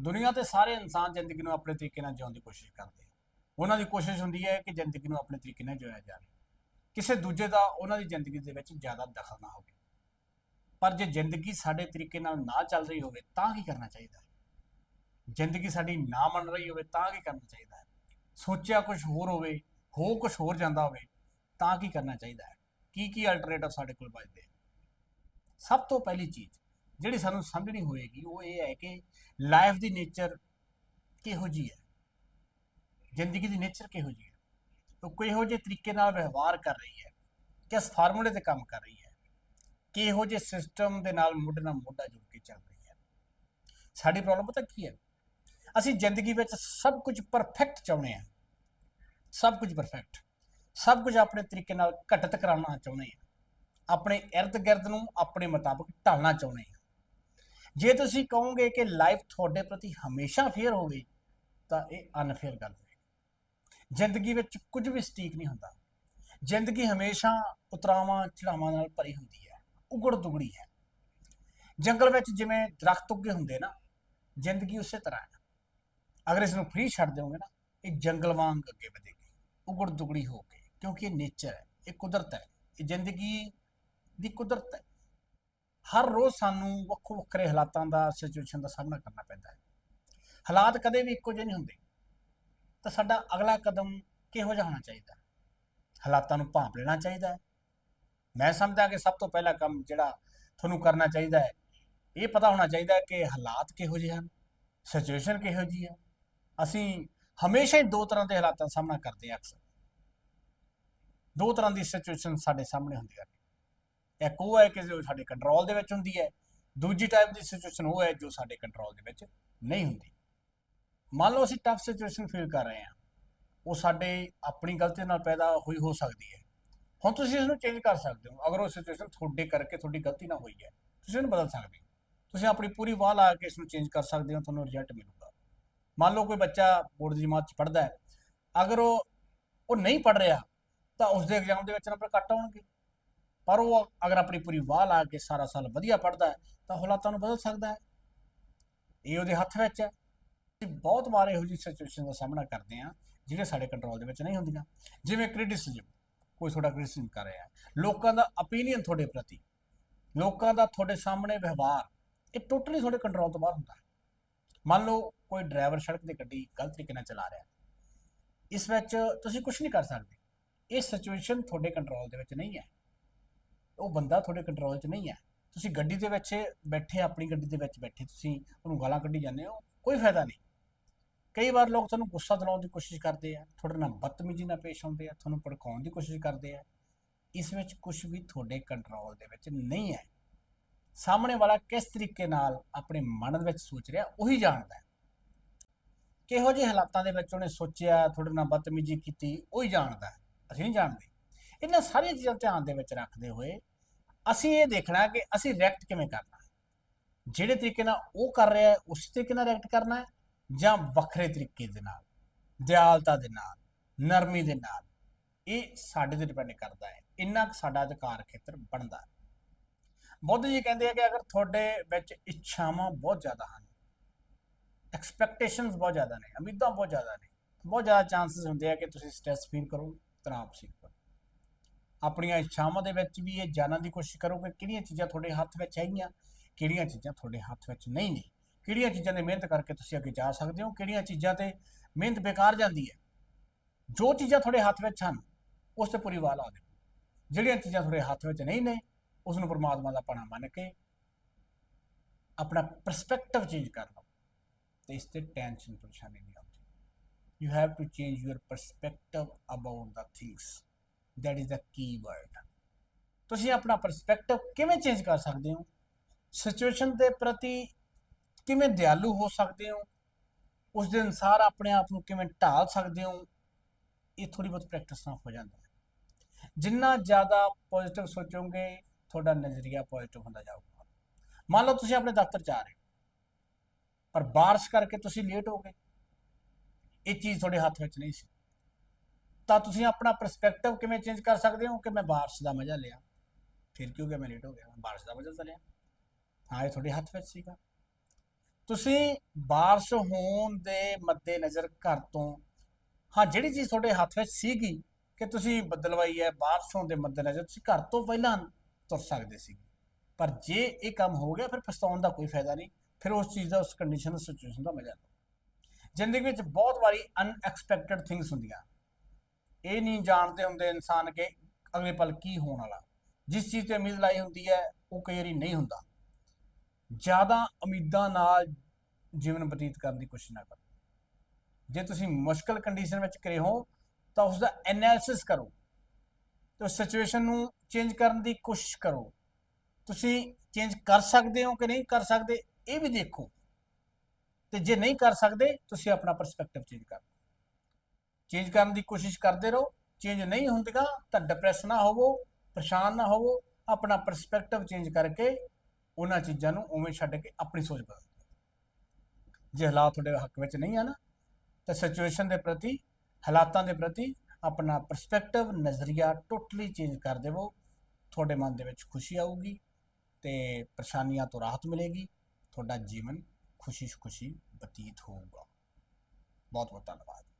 ਦੁਨੀਆ ਤੇ ਸਾਰੇ ਇਨਸਾਨ ਜ਼ਿੰਦਗੀ ਨੂੰ ਆਪਣੇ ਤਰੀਕੇ ਨਾਲ ਜਿਉਣ ਦੀ ਕੋਸ਼ਿਸ਼ ਕਰਦੇ ਉਹਨਾਂ ਦੀ ਕੋਸ਼ਿਸ਼ ਹੁੰਦੀ ਹੈ ਕਿ ਜ਼ਿੰਦਗੀ ਨੂੰ ਆਪਣੇ ਤਰੀਕੇ ਨਾਲ ਜਿਉਇਆ ਜਾਵੇ। ਕਿਸੇ ਦੂਜੇ ਦਾ ਉਹਨਾਂ ਦੀ ਜ਼ਿੰਦਗੀ ਦੇ ਵਿੱਚ ਜ਼ਿਆਦਾ ਦਖਲ ਨਾ ਹੋਵੇ। ਪਰ ਜੇ ਜ਼ਿੰਦਗੀ ਸਾਡੇ ਤਰੀਕੇ ਨਾਲ ਨਾ ਚੱਲ ਰਹੀ ਹੋਵੇ ਤਾਂ ਕੀ ਕਰਨਾ ਚਾਹੀਦਾ ਹੈ? ਜ਼ਿੰਦਗੀ ਸਾਡੀ ਨਾ ਮੰਨ ਰਹੀ ਹੋਵੇ ਤਾਂ ਕੀ ਕਰਨਾ ਚਾਹੀਦਾ ਹੈ? ਸੋਚਿਆ ਕੁਝ ਹੋਰ ਹੋਵੇ, ਹੋ ਕੁਝ ਹੋਰ ਜਾਂਦਾ ਹੋਵੇ ਤਾਂ ਕੀ ਕਰਨਾ ਚਾਹੀਦਾ ਹੈ? ਕੀ ਕੀ ਅਲਟਰਨੇਟਿਵ ਸਾਡੇ ਕੋਲ ਬਚਦੇ ਸਭ ਤੋਂ ਪਹਿਲੀ ਚੀਜ਼ ਜਿਹੜੀ ਸਾਨੂੰ ਸਮਝਣੀ ਹੋਏਗੀ, ਉਹ ਇਹ ਹੈ ਕਿ ਲਾਈਫ ਦੀ ਨੇਚਰ ਕਿਹੋ ਜੀ ਹੈ? ਜ਼ਿੰਦਗੀ ਦੀ ਨੇਚਰ ਕਿਹੋ ਜੀ ਹੈ? ਉਹ ਕਿਹੋ ਜਿਹੇ ਤਰੀਕੇ ਨਾਲ ਵਿਵਹਾਰ ਕਰ ਰਹੀ ਹੈ? ਕਿਸ ਫਾਰਮੂਲੇ ਤੇ ਕੰਮ ਕਰ ਰਹੀ ਹੈ? ਕਿਹੋ ਜਿਹੇ ਸਿਸਟਮ ਦੇ ਨਾਲ ਮੋਢੇ ਨਾਲ ਮੋਢਾ ਜੁੜ ਕੇ ਚੱਲ ਰਹੀ ਹੈ? ਸਾਡੀ ਪ੍ਰੋਬਲਮ ਪਤਾ ਕੀ ਹੈ? ਅਸੀਂ ਜ਼ਿੰਦਗੀ ਵਿੱਚ ਸਭ ਕੁਝ ਪਰਫੈਕਟ ਚਾਹੁੰਦੇ ਹਾਂ। ਸਭ ਕੁਝ ਪਰਫੈਕਟ ਸਭ ਕੁਝ ਆਪਣੇ ਤਰੀਕੇ ਨਾਲ ਘਟਤ ਕਰਾਉਣਾ ਚਾਹੁੰਦੇ ਹਾਂ। ਆਪਣੇ ਇਰਦ ਗਿਰਦ ਨੂੰ ਆਪਣੇ ਮੁਤਾਬਕ ਢਾਲਣਾ ਚਾਹੁੰਦੇ ਹਾਂ। ਜੇ ਤੁਸੀਂ ਕਹੋਗੇ ਕਿ ਲਾਈਫ ਤੁਹਾਡੇ ਪ੍ਰਤੀ ਹਮੇਸ਼ਾ ਫੇਅਰ ਹੋਵੇ, ਤਾਂ ਇਹ ਅਨਫੇਅਰ ਗੱਲ ਹੈ ਜ਼ਿੰਦਗੀ ਵਿੱਚ ਕੁਝ ਵੀ ਸਟੀਕ ਨਹੀਂ ਹੁੰਦਾ। ਜ਼ਿੰਦਗੀ ਹਮੇਸ਼ਾ ਉਤਰਾਵਾਂ ਚੜਾਵਾਂ ਨਾਲ ਭਰੀ ਹੁੰਦੀ ਹੈ। ਉਗੜ ਦੁਗੜੀ ਹੈ। ਜੰਗਲ ਵਿੱਚ ਜਿਵੇਂ ਦਰਖਤ ਉੱਗੇ ਹੁੰਦੇ ਨਾ, ਜ਼ਿੰਦਗੀ ਉਸੇ ਤਰ੍ਹਾਂ ਹੈ। ਅਗਰ ਇਸ ਨੂੰ ਫ੍ਰੀ ਛੱਡ ਦਿਓਗੇ ਨਾ, ਇਹ ਜੰਗਲ ਵਾਂਗ ਅੱਗੇ ਵਧੇਗੀ। ਉਗੜ ਦੁਗੜੀ ਹੋ ਕੇ, ਕਿਉਂਕਿ ਇਹ ਨੇਚਰ ਹੈ, ਇਹ ਕੁਦਰਤ ਹੈ। ਇਹ ਜ਼ਿੰਦਗੀ ਦੀ ਕੁਦਰਤ ਹੈ। ਹਰ ਰੋਜ਼ ਸਾਨੂੰ ਵੱਖੋ ਵੱਖਰੇ ਹਾਲਾਤਾਂ ਦਾ ਸਿਚੁਏਸ਼ਨ ਦਾ ਸਾਹਮਣਾ ਕਰਨਾ ਪੈਂਦਾ ਹੈ। ਹਾਲਾਤ ਕਦੇ ਵੀ ਇੱਕੋ ਜਿਹੇ ਨਹੀਂ ਹੁੰਦੇ। ਤਾਂ ਸਾਡਾ ਅਗਲਾ ਕਦਮ ਕਿਹੋ ਜਿਹਾ ਹੋਣਾ ਚਾਹੀਦਾ ਹਾਲਾਤਾਂ ਨੂੰ ਭਾਂਪ ਲੈਣਾ ਚਾਹੀਦਾ ਹੈ। ਮੈਂ ਸਮਝਦਾ ਕਿ ਸਭ ਤੋਂ ਪਹਿਲਾ ਕੰਮ ਜਿਹੜਾ ਤੁਹਾਨੂੰ ਕਰਨਾ ਚਾਹੀਦਾ ਹੈ, ਇਹ ਪਤਾ ਹੋਣਾ ਚਾਹੀਦਾ ਹੈ ਕਿ ਹਾਲਾਤ ਕਿਹੋ ਜਿਹੇ ਹਨ ਸਿਚੁਏਸ਼ਨ ਕਿਹੋ ਜਿਹੀ ਹੈ। ਅਸੀਂ ਹਮੇਸ਼ਾ ਹੀ ਦੋ ਤਰ੍ਹਾਂ ਦੇ ਹਾਲਾਤਾਂ ਦਾ ਸਾਹਮਣਾ ਕਰਦੇ ਹਾਂ ਅਕਸਰ। ਦੋ ਤਰ੍ਹਾਂ ਦੀ ਸਿਚੁਏਸ਼ਨ ਸਾਡੇ ਸਾਹਮਣੇ ਹੁੰਦੀਆਂ ਨੇ ਇੱਕ ਉਹ ਹੈ ਕਿ ਜੋ ਸਾਡੇ ਕੰਟਰੋਲ ਦੇ ਵਿੱਚ ਹੁੰਦੀ ਹੈ, ਦੂਜੀ ਟਾਈਪ ਦੀ ਸਿਚੁਏਸ਼ਨ ਉਹ ਹੈ ਜੋ ਸਾਡੇ ਕੰਟਰੋਲ ਦੇ ਵਿੱਚ ਨਹੀਂ ਹੁੰਦੀ। ਮੰਨ ਲਓ ਅਸੀਂ ਟਫ ਸਿਚੁਏਸ਼ਨ ਫੀਲ ਕਰ ਰਹੇ ਹਾਂ, ਉਹ ਸਾਡੇ ਆਪਣੀ ਗਲਤੀ ਨਾਲ ਪੈਦਾ ਹੋਈ ਹੋ ਸਕਦੀ ਹੈ। ਹੁਣ ਤੁਸੀਂ ਇਸ ਨੂੰ ਚੇਂਜ ਕਰ ਸਕਦੇ ਹੋ। ਅਗਰ ਉਹ ਸਿਚੁਏਸ਼ਨ ਤੁਹਾਡੇ ਕਰਕੇ ਤੁਹਾਡੀ ਗਲਤੀ ਨਾਲ ਹੋਈ ਹੈ, ਤੁਸੀਂ ਇਹਨੂੰ ਬਦਲ ਸਕਦੇ ਹੋ। ਤੁਸੀਂ ਆਪਣੀ ਪੂਰੀ ਵਾਹ ਲਾ ਕੇ ਇਸ ਨੂੰ ਚੇਂਜ ਕਰ ਸਕਦੇ ਹੋ, ਤੁਹਾਨੂੰ ਰਿਜ਼ਲਟ ਮਿਲੂਗਾ। ਮੰਨ ਲਓ ਕੋਈ ਬੱਚਾ ਬੋਰਡ ਦੀ ਜਮਾਤ 'ਚ ਪੜ੍ਹਦਾ ਹੈ। ਅਗਰ ਉਹ ਉਹ ਨਹੀਂ ਪੜ੍ਹ ਰਿਹਾ, ਤਾਂ ਉਸ ਦੇ ਐਗਜ਼ਾਮ ਦੇ ਵਿੱਚ ਨੰਬਰ ਘੱਟ ਆਉਣਗੇ। ਪਰ ਉਹ ਅਗਰ ਆਪਣੀ ਪੂਰੀ ਵਾਹ ਲਾ ਕੇ ਸਾਰਾ ਸਾਲ ਵਧੀਆ ਪੜ੍ਹਦਾ ਹੈ, ਤਾਂ ਹਾਲਾਤਾਂ ਨੂੰ ਬਦਲ ਸਕਦਾ ਹੈ। ਇਹ ਉਹਦੇ ਹੱਥ ਵਿੱਚ ਹੈ। ਅਸੀਂ ਬਹੁਤ ਵਾਰ ਇਹੋ ਜਿਹੀ ਸਿਚੁਏਸ਼ਨ ਦਾ ਸਾਹਮਣਾ ਕਰਦੇ ਹਾਂ ਜਿਹੜੇ ਸਾਡੇ ਕੰਟਰੋਲ ਦੇ ਵਿੱਚ ਨਹੀਂ ਹੁੰਦੀਆਂ। ਜਿਵੇਂ ਕ੍ਰਿਟਿਸਿਜ਼ਮ ਕੋਈ ਤੁਹਾਡਾ ਕ੍ਰਿਟਿਸਿਜ਼ਮ ਕਰ ਰਿਹਾ ਲੋਕਾਂ ਦਾ opinion ਤੁਹਾਡੇ ਪ੍ਰਤੀ, ਲੋਕਾਂ ਦਾ ਤੁਹਾਡੇ ਸਾਹਮਣੇ ਵਿਵਹਾਰ, ਇਹ ਟੋਟਲੀ ਤੁਹਾਡੇ ਕੰਟਰੋਲ ਤੋਂ ਬਾਹਰ ਹੁੰਦਾ ਹੈ। ਮੰਨ ਲਓ ਕੋਈ ਡਰਾਈਵਰ ਸੜਕ ਤੇ ਗੱਡੀ ਗਲਤ ਤਰੀਕੇ ਨਾਲ ਚਲਾ ਰਿਹਾ ਇਸ ਵਿੱਚ ਤੁਸੀਂ ਕੁਝ ਨਹੀਂ ਕਰ ਸਕਦੇ। ਇਹ ਸਿਚੁਏਸ਼ਨ ਤੁਹਾਡੇ ਕੰਟਰੋਲ ਦੇ ਵਿੱਚ ਨਹੀਂ ਹੈ। ਉਹ ਬੰਦਾ ਤੁਹਾਡੇ ਕੰਟਰੋਲ 'ਚ ਨਹੀਂ ਹੈ। ਤੁਸੀਂ ਗੱਡੀ ਦੇ ਵਿੱਚ ਬੈਠੇ, ਆਪਣੀ ਗੱਡੀ ਦੇ ਵਿੱਚ ਬੈਠੇ, ਤੁਸੀਂ ਉਹਨੂੰ ਗਾਲਾਂ ਕੱਢੀ ਜਾਂਦੇ ਹੋ, ਕੋਈ ਫਾਇਦਾ ਨਹੀਂ। ਕਈ ਵਾਰ ਲੋਕ ਤੁਹਾਨੂੰ ਗੁੱਸਾ ਦਿਲਾਉਣ ਦੀ ਕੋਸ਼ਿਸ਼ ਕਰਦੇ ਆ, ਤੁਹਾਡੇ ਨਾਲ ਬਦਤਮੀਜ਼ੀ ਨਾਲ ਪੇਸ਼ ਆਉਂਦੇ ਆ, ਤੁਹਾਨੂੰ ਭੜਕਾਉਣ ਦੀ ਕੋਸ਼ਿਸ਼ ਕਰਦੇ ਆ। ਇਸ ਵਿੱਚ ਕੁਝ ਵੀ ਤੁਹਾਡੇ ਕੰਟਰੋਲ ਦੇ ਵਿੱਚ ਨਹੀਂ ਹੈ। ਸਾਹਮਣੇ ਵਾਲਾ ਕਿਸ ਤਰੀਕੇ ਨਾਲ ਆਪਣੇ ਮਨ ਦੇ ਵਿੱਚ ਸੋਚ ਰਿਹਾ, ਉਹੀ ਜਾਣਦਾ ਹੈ। ਕਿਹੋ ਜਿਹੇ ਹਾਲਾਤਾਂ ਦੇ ਵਿੱਚ ਉਹਨੇ ਸੋਚਿਆ, ਤੁਹਾਡੇ ਨਾਲ ਬਦਤਮੀਜ਼ੀ ਕੀਤੀ, ਉਹੀ ਜਾਣਦਾ ਅਸੀਂ ਨਹੀਂ ਜਾਣਦੇ। ਇਹਨਾਂ ਸਾਰੀਆਂ ਚੀਜ਼ਾਂ ਧਿਆਨ ਦੇ ਵਿੱਚ ਰੱਖਦੇ ਹੋਏ ਅਸੀਂ ਇਹ ਦੇਖਣਾ ਕਿ ਅਸੀਂ ਰਿਐਕਟ ਕਿਵੇਂ ਕਰਨਾ ਜਿਹੜੇ ਤਰੀਕੇ ਨਾਲ ਉਹ ਕਰ ਰਿਹਾ ਹੈ, ਉਸੇ ਤਰੀਕੇ ਨਾਲ ਰਿਐਕਟ ਕਰਨਾ ਹੈ ਜਾਂ ਵੱਖਰੇ ਤਰੀਕੇ ਦੇ ਨਾਲ, ਦਿਆਲਤਾ ਦੇ ਨਾਲ, ਨਰਮੀ ਦੇ ਨਾਲ, ਇਹ ਸਾਡੇ ਤੇ ਡਿਪੈਂਡ ਕਰਦਾ ਹੈ। ਇੰਨਾ ਕੁ ਸਾਡਾ ਅਧਿਕਾਰ ਖੇਤਰ ਬਣਦਾ ਹੈ। ਬੁੱਧ ਜੀ ਕਹਿੰਦੇ ਆ ਕਿ ਅਗਰ ਤੁਹਾਡੇ ਵਿੱਚ ਇੱਛਾਵਾਂ ਬਹੁਤ ਜ਼ਿਆਦਾ ਹਨ ਐਕਸਪੈਕਟੇਸ਼ਨਸ ਬਹੁਤ ਜ਼ਿਆਦਾ ਨੇ, ਉਮੀਦਾਂ ਬਹੁਤ ਜ਼ਿਆਦਾ ਨੇ, ਬਹੁਤ ਜ਼ਿਆਦਾ ਚਾਂਸਸ ਹੁੰਦੇ ਆ ਕਿ ਤੁਸੀਂ ਸਟ੍ਰੈਸ ਫੀਲ ਕਰੋ ਤਣਾਅ ਫੀਲ ਕਰੋ ਆਪਣੀਆਂ ਇੱਛਾਵਾਂ ਦੇ ਵਿੱਚ ਵੀ ਇਹ ਜਾਣਨ ਦੀ ਕੋਸ਼ਿਸ਼ ਕਰੋਗੇ ਕਿਹੜੀਆਂ ਚੀਜ਼ਾਂ ਤੁਹਾਡੇ ਹੱਥ ਵਿੱਚ ਹੈਗੀਆਂ, ਕਿਹੜੀਆਂ ਚੀਜ਼ਾਂ ਤੁਹਾਡੇ ਹੱਥ ਵਿੱਚ ਨਹੀਂ ਨੇ, ਕਿਹੜੀਆਂ ਚੀਜ਼ਾਂ ਨੇ ਮਿਹਨਤ ਕਰਕੇ ਤੁਸੀਂ ਅੱਗੇ ਜਾ ਸਕਦੇ ਹੋ, ਕਿਹੜੀਆਂ ਚੀਜ਼ਾਂ ਤੇ ਮਿਹਨਤ ਬੇਕਾਰ ਜਾਂਦੀ ਹੈ। ਜੋ ਚੀਜ਼ਾਂ ਤੁਹਾਡੇ ਹੱਥ ਵਿੱਚ ਹਨ, ਉਸ ਤੇ ਪੂਰੀ ਵਾਹ ਲਾ ਦਿਓ। ਜਿਹੜੀਆਂ ਚੀਜ਼ਾਂ ਤੁਹਾਡੇ ਹੱਥ ਵਿੱਚ ਨਹੀਂ ਨੇ, ਉਸ ਨੂੰ ਪਰਮਾਤਮਾ ਦਾ ਪਣਾ ਮੰਨ ਕੇ ਆਪਣਾ ਪਰਸਪੈਕਟਿਵ ਚੇਂਜ ਕਰ ਲਓ। ਤੇ ਇਸ ਤੇ ਟੈਨਸ਼ਨ ਪਰੇਸ਼ਾਨੀ ਨਹੀਂ ਆਉਂਦੀ। You have to change your perspective about the things that is the key word ਤੁਸੀਂ ਆਪਣਾ ਪਰਸਪੈਕਟਿਵ ਕਿਵੇਂ ਚੇਂਜ ਕਰ ਸਕਦੇ ਹੋ? ਸਿਚੁਏਸ਼ਨ ਦੇ ਪ੍ਰਤੀ ਕਿਵੇਂ ਦਿਆਲੂ ਹੋ ਸਕਦੇ ਹੋ? ਉਸ ਦੇ ਅਨਸਾਰ ਆਪਣੇ ਆਪ ਨੂੰ ਕਿਵੇਂ ਢਾਲ ਸਕਦੇ ਹੋ? ਇਹ ਥੋੜੀ ਬਹੁਤ ਪ੍ਰੈਕਟਿਸ ਨਾਲ ਹੋ ਜਾਂਦਾ ਹੈ। ਜਿੰਨਾ ਜ਼ਿਆਦਾ ਪੋਜ਼ਿਟਿਵ ਸੋਚੋਗੇ, ਤੁਹਾਡਾ ਨਜ਼ਰੀਆ ਪੋਜ਼ਿਟਿਵ ਹੁੰਦਾ ਜਾਊਗਾ। ਮੰਨ ਲਓ ਤੁਸੀਂ ਆਪਣੇ ਦਫ਼ਤਰ ਜਾ ਰਹੇ ਹੋ, ਪਰ ਬਾਰਿਸ਼ ਕਰਕੇ ਤੁਸੀਂ ਲੇਟ ਹੋ ਗਏ। ਇਹ ਚੀਜ਼ ਤੁਹਾਡੇ ਹੱਥ ਵਿੱਚ ਨਹੀਂ ਸੀ। ਤਾਂ ਤੁਸੀਂ ਆਪਣਾ ਪਰਸਪੈਕਟਿਵ ਕਿਵੇਂ ਚੇਂਜ ਕਰ ਸਕਦੇ ਹੋ ਕਿ ਮੈਂ ਬਾਰਿਸ਼ ਦਾ ਮਜ਼ਾ ਲਿਆ? ਫਿਰ ਕਿਉਂ ਕਿ ਮੈਂ ਲੇਟ ਹੋ ਗਿਆ? ਮੈਂ ਬਾਰਿਸ਼ ਦਾ ਮਜ਼ਾ ਤਾਂ ਲਿਆ। ਹਾਂ, ਇਹ ਤੁਹਾਡੇ ਹੱਥ ਵਿੱਚ ਸੀਗਾ। ਤੁਸੀਂ ਬਾਰਿਸ਼ ਹੋਣ ਦੇ ਮੱਦੇ ਨਜ਼ਰ ਘਰ ਤੋਂ, ਹਾਂ, ਜਿਹੜੀ ਚੀਜ਼ ਤੁਹਾਡੇ ਹੱਥ ਵਿੱਚ ਸੀਗੀ ਕਿ ਤੁਸੀਂ ਬਦਲਵਾਈ ਹੈ, ਬਾਰਿਸ਼ ਹੋਣ ਦੇ ਮੱਦੇ ਨਜ਼ਰ ਤੁਸੀਂ ਘਰ ਤੋਂ ਪਹਿਲਾਂ ਤੁਰ ਸਕਦੇ ਸੀ ਪਰ ਜੇ ਇਹ ਕੰਮ ਹੋ ਗਿਆ, ਫਿਰ ਪਛਤਾਉਣ ਦਾ ਕੋਈ ਫਾਇਦਾ ਨਹੀਂ। ਫਿਰ ਉਸ ਚੀਜ਼ ਦਾ, ਉਸ ਕੰਡੀਸ਼ਨ ਸਿਚੁਏਸ਼ਨ ਦਾ ਮਜ਼ਾ ਲਓ। ਜ਼ਿੰਦਗੀ ਵਿੱਚ ਬਹੁਤ ਵਾਰੀ ਅਨਐਕਸਪੈਕਟਿਡ ਥਿੰਗਸ ਹੁੰਦੀਆਂ। ਇਹ ਨਹੀਂ ਜਾਣਦੇ ਹੁੰਦੇ ਇਨਸਾਨ ਕਿ ਅਗਲੇ ਪਲ ਕੀ ਹੋਣ ਵਾਲਾ। ਜਿਸ ਚੀਜ਼ ਤੇ ਉਮੀਦ ਲਾਈ ਹੁੰਦੀ ਹੈ, ਉਹ ਕਈ ਵਾਰੀ ਨਹੀਂ ਹੁੰਦਾ। ਜ਼ਿਆਦਾ ਉਮੀਦਾਂ ਨਾਲ ਜੀਵਨ ਬਤੀਤ ਕਰਨ ਦੀ ਕੋਸ਼ਿਸ਼ ਨਾ ਕਰੋ। ਜੇ ਤੁਸੀਂ ਮੁਸ਼ਕਲ ਕੰਡੀਸ਼ਨ ਵਿੱਚ ਕਰੇ ਹੋ, ਤਾਂ ਉਸ ਦਾ ਐਨਾਲਿਸਿਸ ਕਰੋ। ਤੇ ਸਿਚੁਏਸ਼ਨ ਨੂੰ ਚੇਂਜ ਕਰਨ ਦੀ ਕੋਸ਼ਿਸ਼ ਕਰੋ। ਤੁਸੀਂ ਚੇਂਜ ਕਰ ਸਕਦੇ ਹੋ ਕਿ ਨਹੀਂ ਕਰ ਸਕਦੇ, ਇਹ ਵੀ ਦੇਖੋ। ਤੇ ਜੇ ਨਹੀਂ ਕਰ ਸਕਦੇ, ਤੁਸੀਂ ਆਪਣਾ ਪਰਸਪੈਕਟਿਵ ਚੇਂਜ ਕਰੋ ਚੇਂਜ ਕਰਨ ਦੀ ਕੋਸ਼ਿਸ਼ ਕਰਦੇ ਰਹੋ। ਚੇਂਜ ਨਹੀਂ ਹੁੰਦੇਗਾ ਤਾਂ ਡਿਪਰੈਸ ਨਾ ਹੋਵੋ, ਪਰੇਸ਼ਾਨ ਨਾ ਹੋਵੋ। ਆਪਣਾ ਪਰਸਪੈਕਟਿਵ ਚੇਂਜ ਕਰਕੇ ਉਹਨਾਂ ਚੀਜ਼ਾਂ ਨੂੰ ਉਵੇਂ ਛੱਡ ਕੇ ਆਪਣੀ ਸੋਚ ਬਦਲੋ ਜੇ ਹਾਲਾਤ ਤੁਹਾਡੇ ਹੱਕ ਵਿੱਚ ਨਹੀਂ ਆ ਨਾ, ਤਾਂ ਸਿਚੁਏਸ਼ਨ ਦੇ ਪ੍ਰਤੀ, ਹਾਲਾਤਾਂ ਦੇ ਪ੍ਰਤੀ ਆਪਣਾ ਪਰਸਪੈਕਟਿਵ ਨਜ਼ਰੀਆ ਟੋਟਲੀ ਚੇਂਜ ਕਰ ਦੇਵੋ। ਤੁਹਾਡੇ ਮਨ ਦੇ ਵਿੱਚ ਖੁਸ਼ੀ ਆਊਗੀ ਤੇ ਪਰੇਸ਼ਾਨੀਆਂ ਤੋਂ ਰਾਹਤ ਮਿਲੇਗੀ। ਤੁਹਾਡਾ ਜੀਵਨ ਖੁਸ਼ੀ ਖੁਸ਼ੀ ਬਤੀਤ ਹੋਊਗਾ। ਬਹੁਤ ਬਹੁਤ ਧੰਨਵਾਦ।